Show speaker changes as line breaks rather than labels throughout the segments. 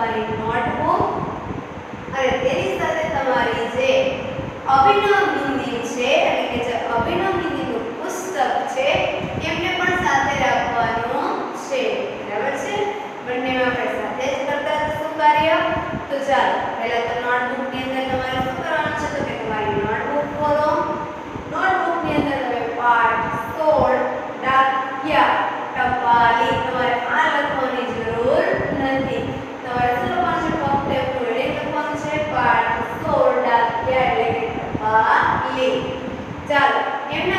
તમારી નોટબુક અને તેની સાથે તમારી જે અભિનવ ஜல் என்ன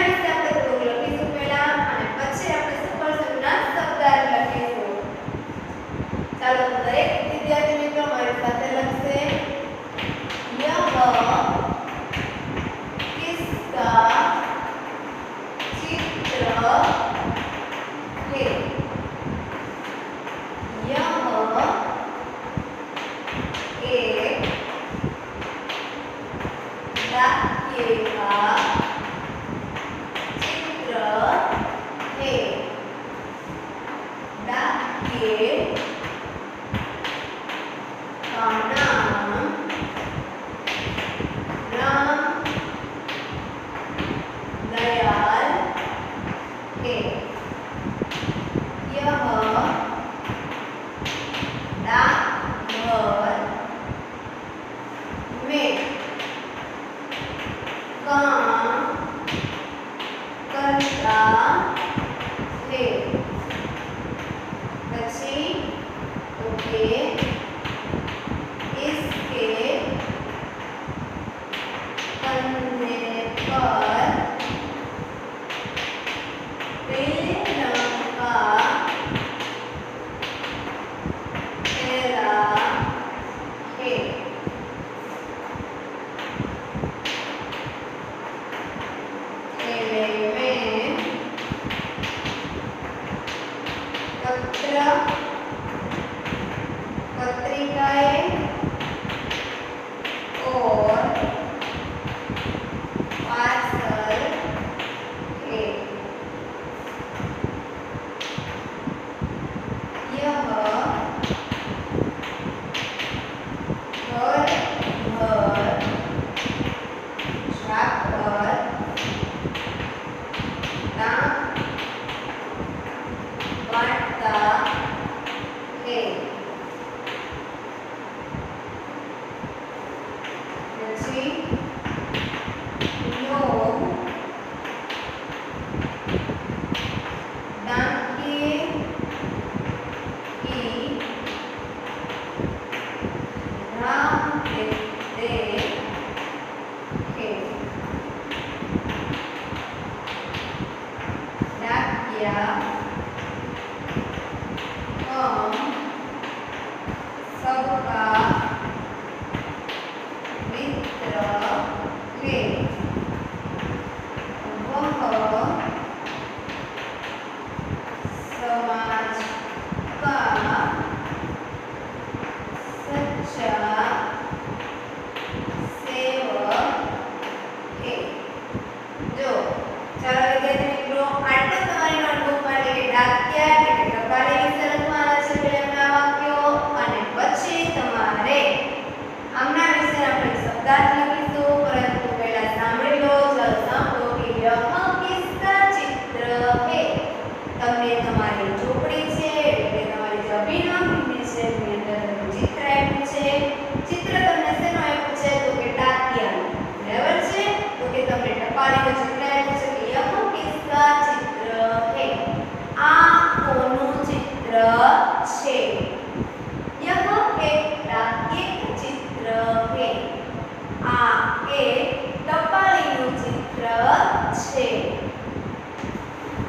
કે Thank you.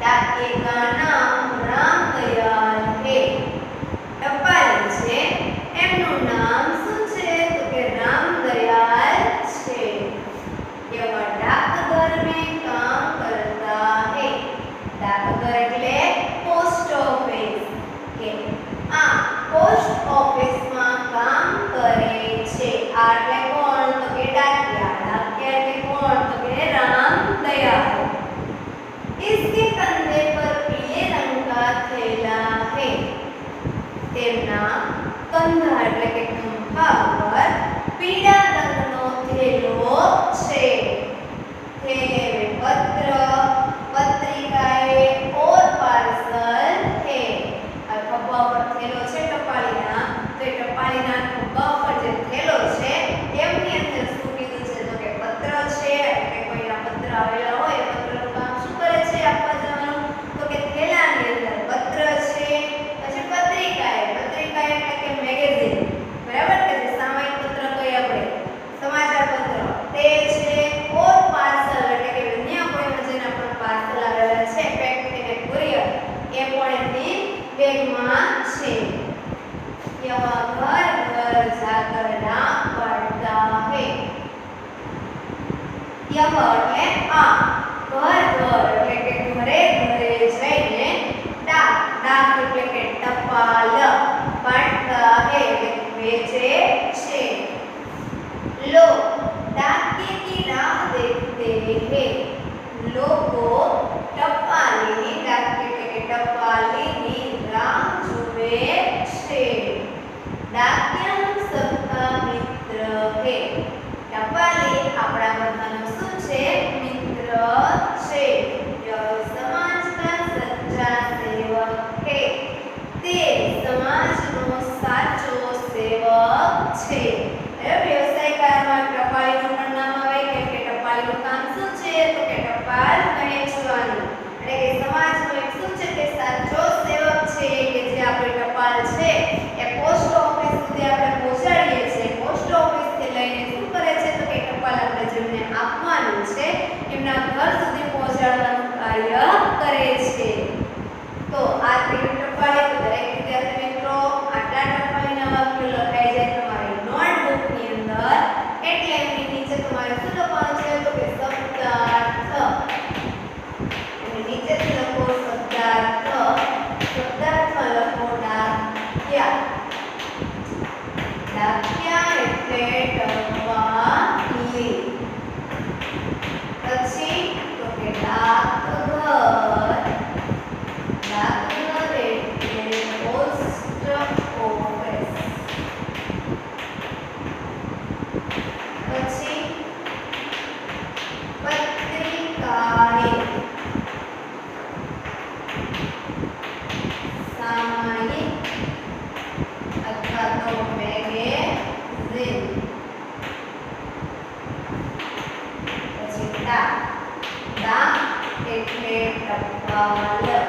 that a Ghana देखे Yeah.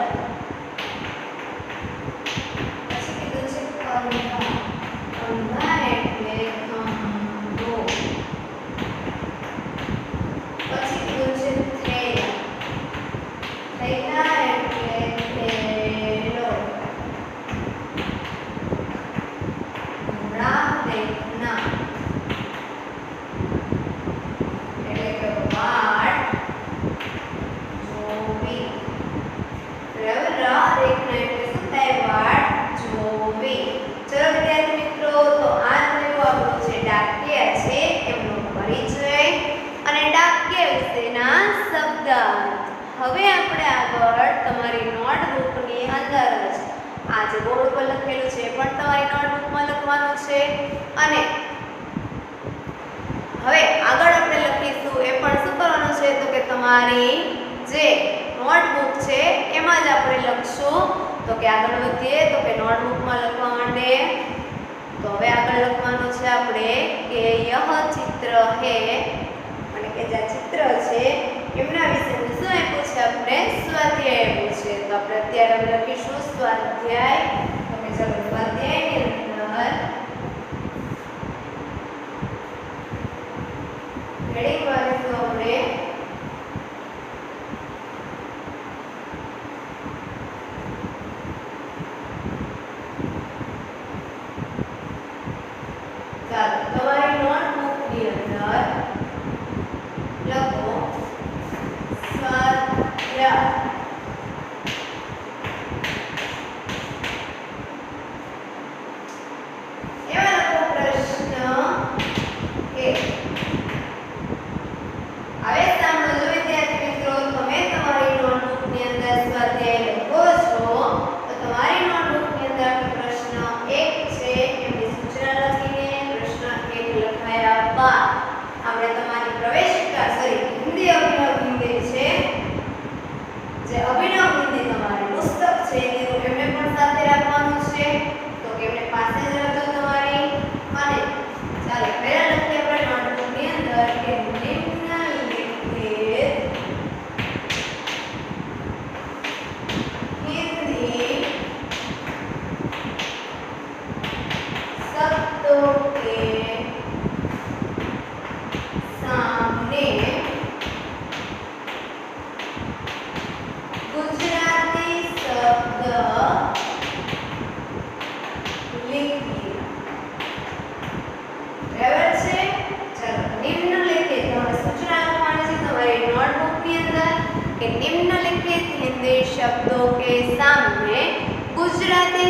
ની અંદર જ. આ જે બોર્ડ ઉપર લખેલું છે પણ તમારી નોટબુકમાં લખવાનું છે. અને હવે આગળ આપણે લખીશું, એ પણ શું કરવાનું છે? તો કે તમારી જે નોટબુક છે, એમાં જ આપણે લખશું. તો કે આગળ વધીએ, તો કે નોટબુકમાં લખવા માટે તો હવે આગળ લખવાનું છે આપણે કે યહ ચિત્ર હે. અને કે જે ચિત્ર છે, એમના વિશે स्वाध्याय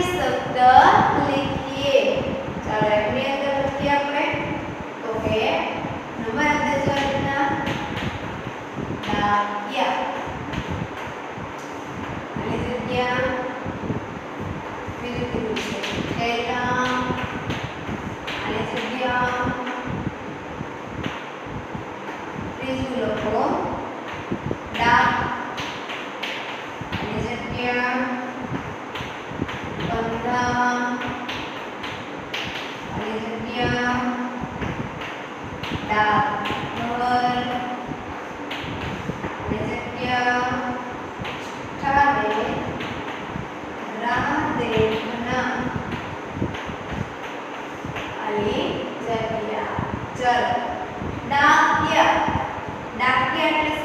શબ્દ લખીએ. ચાલો એમની અંદર લખીએ આપણે. તો કે નંબર અંદર જો રીતના ડાકિયા જગ્યા. ચલ ડાક્યા ડાક્યા એટલે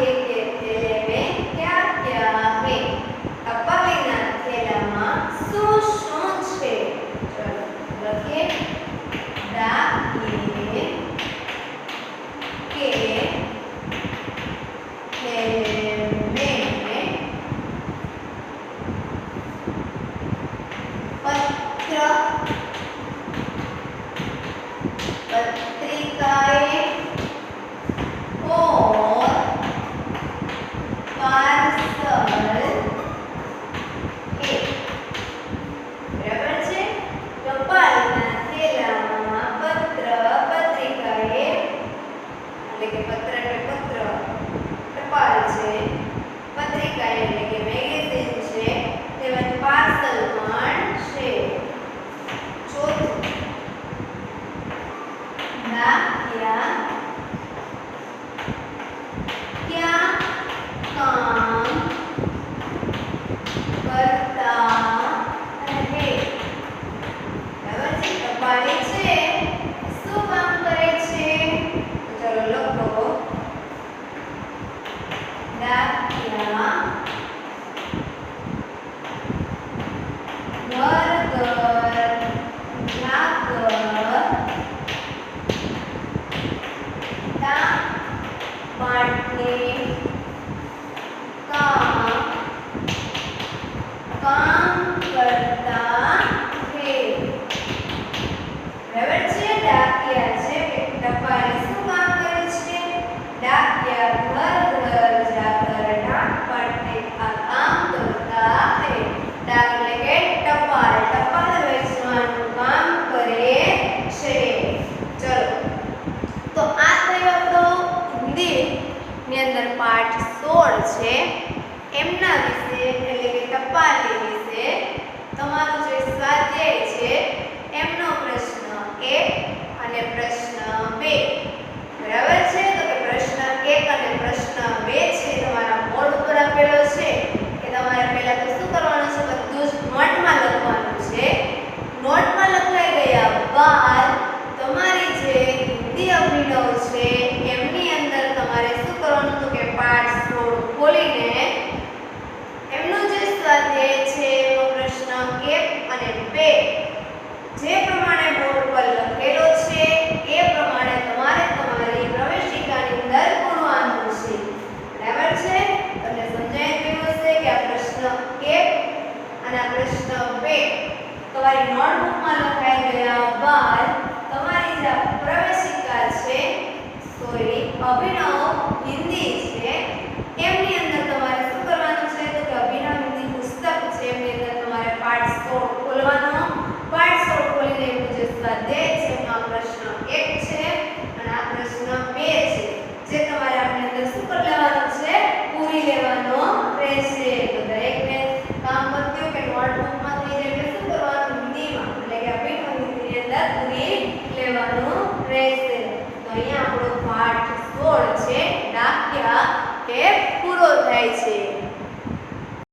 take parcel la 宝贝呢